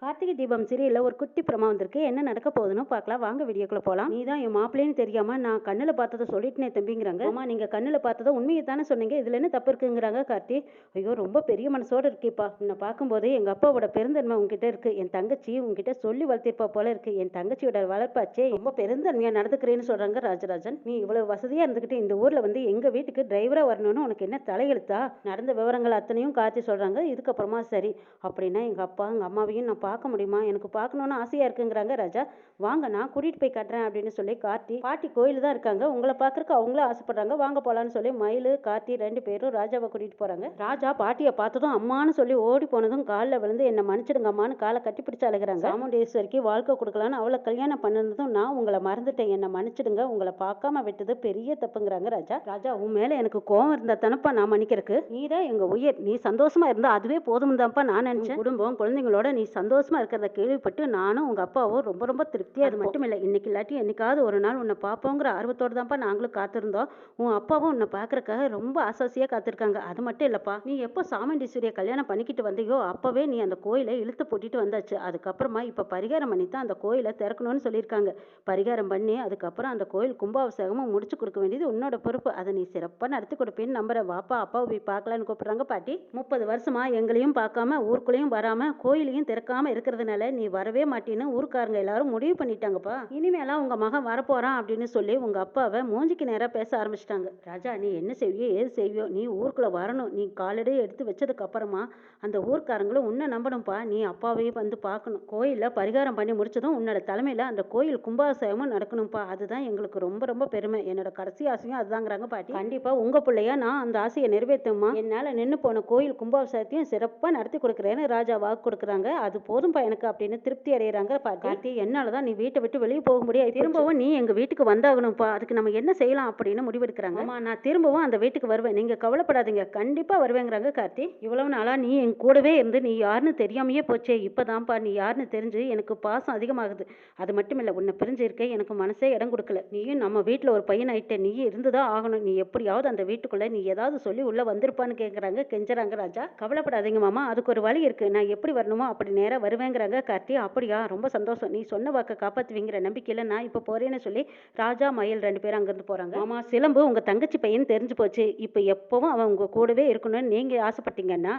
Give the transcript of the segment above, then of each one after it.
கார்த்திகை தீபம் சீரியலில் ஒரு குட்டி பிரமா வந்திருக்கு. என்ன நடக்க போகுதுன்னு பார்க்கலாம். வாங்க வீடியோக்குள்ள போகலாம் நீ தான் என் மாப்பிள்ளைன்னு தெரியாம நான் கண்ணில் பார்த்ததை சொல்லிட்டுனே தம்பிங்கிறாங்க. அம்மா நீங்கள் கண்ணில் பார்த்ததை உண்மையை தானே சொன்னீங்க. இதில் என்ன தப்பு இருக்குங்கிறாங்க கார்த்தி. ஐயோ ரொம்ப பெரிய மனசோடு இருக்கேப்பா. உன்னை பார்க்கும்போது எங்கள் அப்பாவோட பெருந்தன்மை உங்ககிட்ட இருக்குது என் தங்கச்சி உங்ககிட்ட சொல்லி வளர்த்திருப்பா போல இருக்குது என் தங்கச்சியோட வளர்ப்பாச்சே. ரொம்ப பெருந்தன்மையாக நடந்துக்கிறேன்னு சொல்கிறாங்க ராஜராஜன். நீ இவ்வளோ வசதியாக இருந்துக்கிட்டு இந்த ஊரில் வந்து எங்கள் வீட்டுக்கு டிரைவராக வரணும்னு உனக்கு என்ன தலையெழுத்தா? நடந்த விவரங்கள் அத்தனையும் கார்த்தி சொல்கிறாங்க இதுக்கப்புறமா சரி. அப்படின்னா எங்கள் அப்பா எங்கள் அம்மாவையும் நான் பார்க்க முடியுமா? எனக்கு பார்க்கணுன்னு ஆசையா இருக்குங்கிறாங்க ராஜா. வாங்க நான் கூட்டிட்டு போய் காட்டுறேன் அப்படின்னு சொல்லி கார்த்தி பாட்டி கோயில் தான் இருக்காங்க. உங்களை பார்க்கறக்கு அவங்களும் ஆசைப்படுறாங்க. வாங்க போலான்னு சொல்லி மயில் கார்த்தி ரெண்டு பேரும் ராஜாவை கூட்டிட்டு போறாங்க. ராஜா பாட்டியை பார்த்ததும் அம்மான்னு சொல்லி ஓடி போனதும் காலில் விழுந்து என்னை மன்னிச்சிடுங்க அம்மான்னு காலை கட்டி பிடிச்சு அழுகிறாங்க. சாமுண்டேஸ்வரிக்கு வாழ்க்கை கொடுக்கலான்னு அவளை கல்யாணம் பண்ணதும் நான் உங்களை மறந்துட்டேன். என்னை மன்னிச்சிடுங்க. உங்களை பார்க்காம விட்டது பெரிய தப்புங்கிறாங்க ராஜா. ராஜா உன் மேல எனக்கு கோவம் இருந்தா தானப்பா நான் மன்னிக்கிறதுக்கு? நீ தான் எங்க உயிர். நீ சந்தோஷமா இருந்தா அதுவே போதும் தான்ப்பா நான் நினைச்சேன். குடும்பம் குழந்தைங்களோட நீ சந்தோஷமா இருக்கிறத கேள்விப்பட்டு நானும் உங்க அப்பாவும் ரொம்ப ரொம்ப திருப்தியா அது மட்டும் இல்லை. இன்னைக்கு இல்லாட்டி என்னைக்காவது ஒரு நாள் உன்னை பார்ப்போங்கிற ஆர்வத்தோட தான்ப்பா நாங்களும் காத்திருந்தோம். உன் அப்பாவும் உன்னை பார்க்கறக்காக ரொம்ப ஆசாசியா காத்திருக்காங்க. அது மட்டும் இல்லப்பா நீ எப்போ சாமுண்டீஸ்வரியை கல்யாணம் பண்ணிக்கிட்டு வந்தியோ அப்பவே நீ அந்த கோயிலை இழுத்து போட்டிட்டு வந்தாச்சு. அதுக்கப்புறமா இப்ப பரிகாரம் பண்ணி தான் அந்த கோயிலை திறக்கணும்னு சொல்லியிருக்காங்க. பரிகாரம் பண்ணி அதுக்கப்புறம் அந்த கோயில் கும்பாபிஷேகமும் முடிச்சு கொடுக்க வேண்டியது உன்னோட பொறுப்பு. அதை நீ சிறப்பா நடத்தி கொடுப்பேன்னு நம்புற வாப்பா அப்பாவை போய் பார்க்கலான்னு கூப்பிடுறாங்க. பாட்டி முப்பது வருஷமா எங்களையும் பார்க்காம ஊருக்குள்ளேயும் வராம கோயிலையும் திறக்காம இருக்கிறதுனால நீ வரவே மாட்டேன்னு ஊருக்காரங்க எல்லாரும் முடிவு பண்ணிட்டாங்கப்பா. இனிமேலாம் உங்க மகன் வரப்போறான் அப்படின்னு சொல்லி உங்க அப்பாவை மூஞ்சிக்கு நேராக பேச ஆரம்பிச்சிட்டாங்க. ராஜா நீ என்ன செய்வியோ ஏது செய்வியோ நீ ஊருக்குள்ள வரணும். நீ காலடி எடுத்து வச்சதுக்கு அப்புறமா அந்த ஊர்க்காரங்களும் உன்னை நம்பணும்ப்பா. நீ அப்பாவையும் வந்து பார்க்கணும். கோயிலில் பரிகாரம் பண்ணி முடிச்சதும் உன்னோட தலைமையில் அந்த கோயில் கும்பாபிஷேகமும் நடக்கணும்ப்பா. அதுதான் எங்களுக்கு ரொம்ப ரொம்ப பெருமை. என்னோட கடைசி ஆசையும் அதுதாங்கிறாங்க பாட்டி. கண்டிப்பாக உங்கள் பிள்ளையா நான் அந்த ஆசையை நிறைவேற்றம்மா என்னால் நின்று போன கோயில் கும்பாபிஷேகத்தையும் சிறப்பாக நடத்தி கொடுக்குறேன்னு ராஜா வாக்கு கொடுக்குறாங்க. அது போதும்பா எனக்கு அப்படின்னு திருப்தி அடைகிறாங்க கார்த்தி என்னாலதான் நீ வீட்டை விட்டு வெளியே போக முடியாது. திரும்பவும் நீ எங்க வீட்டுக்கு வந்தாகணும்ப்பா. அதுக்கு நம்ம என்ன செய்யலாம்? அப்படின்னு முடிவெடுக்கிறாங்க. ஆமா. நான் திரும்பவும் அந்த வீட்டுக்கு வருவேன். நீங்க கவலைப்படாதீங்க. கண்டிப்பா வருவேங்கிறாங்க கார்த்தி. இவ்வளவு நாளா நீ என் கூடவே இருந்து நீ யாருன்னு தெரியாமையே போச்சே. இப்பதான்ப்பா நீ யாருன்னு தெரிஞ்சு எனக்கு பாசம் அதிகமாகுது. அது மட்டும் இல்ல உன்னை பிரிஞ்சு இருக்க எனக்கு மனசே இடம் கொடுக்கல. நீயும் நம்ம வீட்டுல ஒரு பையன் ஆயிட்ட. நீ இருந்துதான் ஆகணும். நீ எப்படியாவது அந்த வீட்டுக்குள்ள நீ ஏதாவது சொல்லி உள்ள வந்திருப்பான்னு கேக்குறாங்க. கெஞ்சறாங்க ராஜா. கவலைப்படாதீங்க மாமா. அதுக்கு ஒரு வழி இருக்கு. நான் எப்படி வரணுமோ அப்படி வருவேங்கிறாங்க கார்த்தி. அப்படியா? ரொம்ப சந்தோஷம். நீ சொன்ன வாக்க காப்பாற்றுவீங்கிற நம்பிக்கையில் நான் இப்போ போறேன்னு சொல்லி ராஜா மயில் ரெண்டு பேரும் அங்கேருந்து போறாங்க. ஆமாம் சிலம்பு உங்க தங்கச்சி பையன் தெரிஞ்சு போச்சு. இப்போ எப்பவும் அவன் உங்க கூடவே இருக்கணும்னு நீங்க ஆசைப்பட்டீங்கன்னா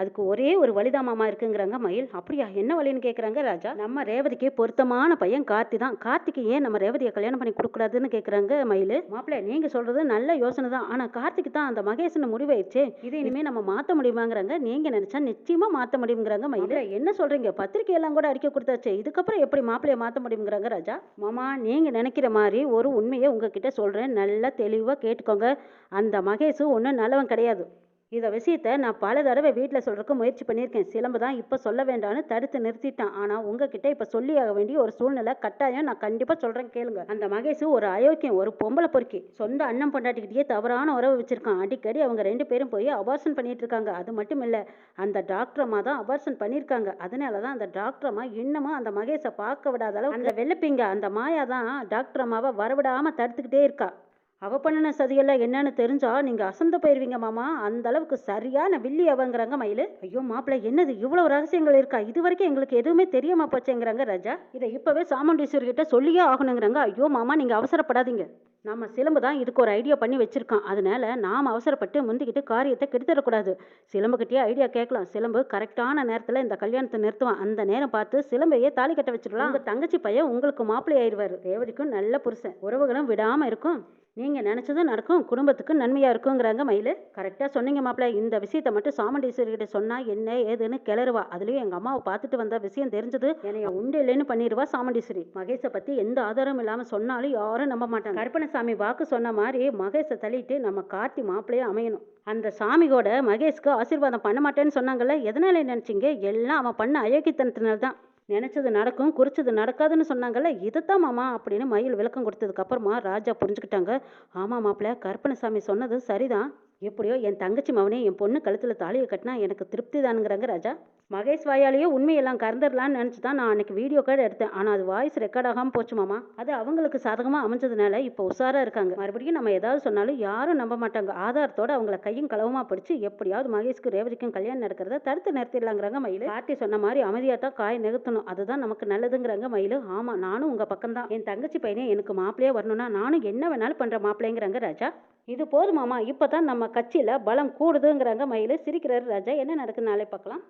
அதுக்கு ஒரே ஒரு வழிதான் மாமா இருக்குங்கிறாங்க மயில். அப்படியா? என்ன வழின்னு கேட்குறாங்க ராஜா? நம்ம ரேவதிக்கு பொருத்தமான பையன் கார்த்தி தான். கார்த்திக்கு ஏன் நம்ம ரேவதியை கல்யாணம் பண்ணி கொடுக்கூடாதுன்னு கேட்குறாங்க மயில். மாப்பிள்ளை நீங்க சொல்றது நல்ல யோசனை தான். ஆனா கார்த்திக் தான் அந்த மகேசன் முடிவாயிடுச்சு. இதை இனிமே நம்ம மாத்த முடியுமாங்கிறாங்க. நீங்க நினைச்சா நிச்சயமா மாத்த முடியுங்கிறாங்க மயில். என்ன சொல்றீங்க? பத்திரிக்கை எல்லாம் கூட அடிக்க கொடுத்தாச்சு. இதுக்கப்புறம் எப்படி மாப்பிள்ளைய மாத்த முடியுங்கிறாங்க ராஜா? மாமா நீங்க நினைக்கிற மாதிரி ஒரு உண்மையை உங்ககிட்ட சொல்றேன். நல்லா தெளிவா கேட்டுக்கோங்க. அந்த மகேஷ் ஒன்றும் நல்லவன் கிடையாது. இதை விஷயத்த நான் பல தடவை வீட்டில் சொல்கிறக்கு முயற்சி பண்ணியிருக்கேன். சிலம்பு தான் இப்போ சொல்ல வேண்டாம்னு தடுத்து நிறுத்திட்டான். ஆனால் உங்ககிட்ட இப்போ சொல்லி ஆக வேண்டிய ஒரு சூழ்நிலை கட்டாயம் நான் கண்டிப்பாக சொல்கிறேன் கேளுங்க. அந்த மகேஷ் ஒரு அயோக்கியம் ஒரு பொம்பளை பொறுக்கி. சொந்த அண்ணன் பொண்டாட்டிக்கிட்டே தவறான உறவு வச்சிருக்கான். அடிக்கடி அவங்க ரெண்டு பேரும் போய் அபார்ஷன் பண்ணிட்டு இருக்காங்க. அது மட்டும் இல்லை அந்த டாக்டர் அம்மா தான் அபார்ஷன் பண்ணியிருக்காங்க. அதனால தான் அந்த டாக்டர் அம்மா இன்னமும் அந்த மகேஷை பார்க்க விடாத அளவு அந்த வெள்ளப்பிங்க அந்த மாயா தான் டாக்டர் அம்மாவை வரவிடாமல் தடுத்துக்கிட்டே இருக்கா. அவ பண்ணின சதியெல்லாம் என்னன்னு தெரிஞ்சா நீங்க அசந்து போயிருவீங்க மாமா. அந்த அளவுக்கு சரியான வில்லி அவங்கிறாங்க மயிலு. ஐயோ மாப்பிள்ள என்னது இவ்வளவு ரகசியங்கள் இருக்கா? இது வரைக்கும் எங்களுக்கு எதுவுமே தெரியாம போச்சேங்கிறாங்க ராஜா. இதை இப்பவே சாமுண்டீஸ்வர் கிட்ட சொல்லியே ஆகணுங்கிறாங்க. ஐயோ மாமா நீங்க அவசரப்படாதீங்க. நம்ம சிலம்பு தான் இதுக்கு ஒரு ஐடியா பண்ணி வச்சிருக்கான். அதனால நாம் அவசரப்பட்டு முந்திக்கிட்டு காரியத்தை கெடுத்துடக்கூடாது. சிலம்புக்கிட்டே ஐடியா கேட்கலாம். சிலம்பு கரெக்டான நேரத்தில் இந்த கல்யாணத்தை நிறுத்துவான். அந்த நேரம் பார்த்து சிலம்பையே தாலி கட்ட வச்சிருக்கலாம் உங்கள் தங்கச்சி பையன் உங்களுக்கு மாப்பிள்ளை ஆயிடுவார். தேவடிக்கும் நல்ல புருஷன். உறவுகளும் விடாமல் இருக்கும். நீங்கள் நினச்சதும் நடக்கும் குடும்பத்துக்கு நன்மையாக இருக்குங்கிறாங்க மயில். கரெக்டாக சொன்னீங்க மாப்பிள்ள. இந்த விஷயத்தை மட்டும் சாமுண்டீஸ்வரி சொன்னால் என்ன ஏதுன்னு கிளறுவா. அதுலேயும் எங்கள் அம்மாவை பார்த்துட்டு வந்த விஷயம் தெரிஞ்சது. என்னைய உண்டு இல்லைன்னு பண்ணிடுவா சாமுண்டீஸ்வரி. மகேஷை பற்றி எந்த ஆதாரமும் இல்லாமல் சொன்னாலும் யாரும் நம்ப மாட்டாங்க. கருப்பணசாமி வாக்கு சொன்ன மாதிரி மகேஷை தள்ளிட்டு நம்ம கார்த்தி மாப்பிள்ளையே அமையணும். அந்த சாமியோட மகேஷ்க்கு ஆசீர்வாதம் பண்ண மாட்டேன்னு சொன்னாங்கல்ல எதனால நினச்சிங்க? எல்லாம் அவன் பண்ண அயோக்கியத்தனத்தினால தான் நினச்சது நடக்கும் குறிச்சது நடக்காதுன்னு சொன்னாங்கல்ல இதைத்தான் மாமா அப்படின்னு மயில் விளக்கம் கொடுத்ததுக்கப்புறமா ராஜா புரிஞ்சுக்கிட்டாங்க. ஆமாம் மாப்பிள்ள கருப்பணசாமி சொன்னது சரிதான். எப்படியோ என் தங்கச்சி மவனே என் பொண்ணு கழுத்தில் தாலியை கட்டினா எனக்கு திருப்தி தானுங்கிறாங்க ராஜா. மகேஷ் வாயாலேயே உண்மையெல்லாம் கறந்துடலான்னு நினச்சி தான் நான் அன்னைக்கு வீடியோ கார்டு எடுத்தேன். ஆனால் அது வாய்ஸ் ரெக்கார்ட் ஆகாமல் போச்சு மாமா. அது அவங்களுக்கு சாதகமாக அமைஞ்சதுனால இப்போ உஷாராக இருக்காங்க. மறுபடியும் நம்ம ஏதாவது சொன்னாலும் யாரும் நம்ப மாட்டாங்க. ஆதாரத்தோட அவங்கள கையும் களவுமா பிடிச்சு எப்படியாவது மகேஷ்க்கு ரேவதிக்கும் கல்யாணம் நடக்கிறத தடுத்து நிறுத்திடலாங்கிறாங்க மயில். பார்ட்டி சொன்ன மாதிரி அமைதியாக தான் காய் நிறுத்தணும் அதுதான் நமக்கு நல்லதுங்கிறாங்க மயில். ஆமாம் நானும் உங்கள் பக்கம் தான். என் தங்கச்சி பையனே எனக்கு மாப்பிள்ளையே வரணும்னா நானும் என்ன வேணாலும் பண்ணுற மாப்பிள்ளைங்கிறாங்க ராஜா. இது போதுமாமா இப்போ தான் நம்ம கட்சியில் பலம் கூடுதுங்கிறாங்க மயில். சிரிக்கிறாரு ராஜா. என்ன நடக்குது நாளை பார்க்கலாம்.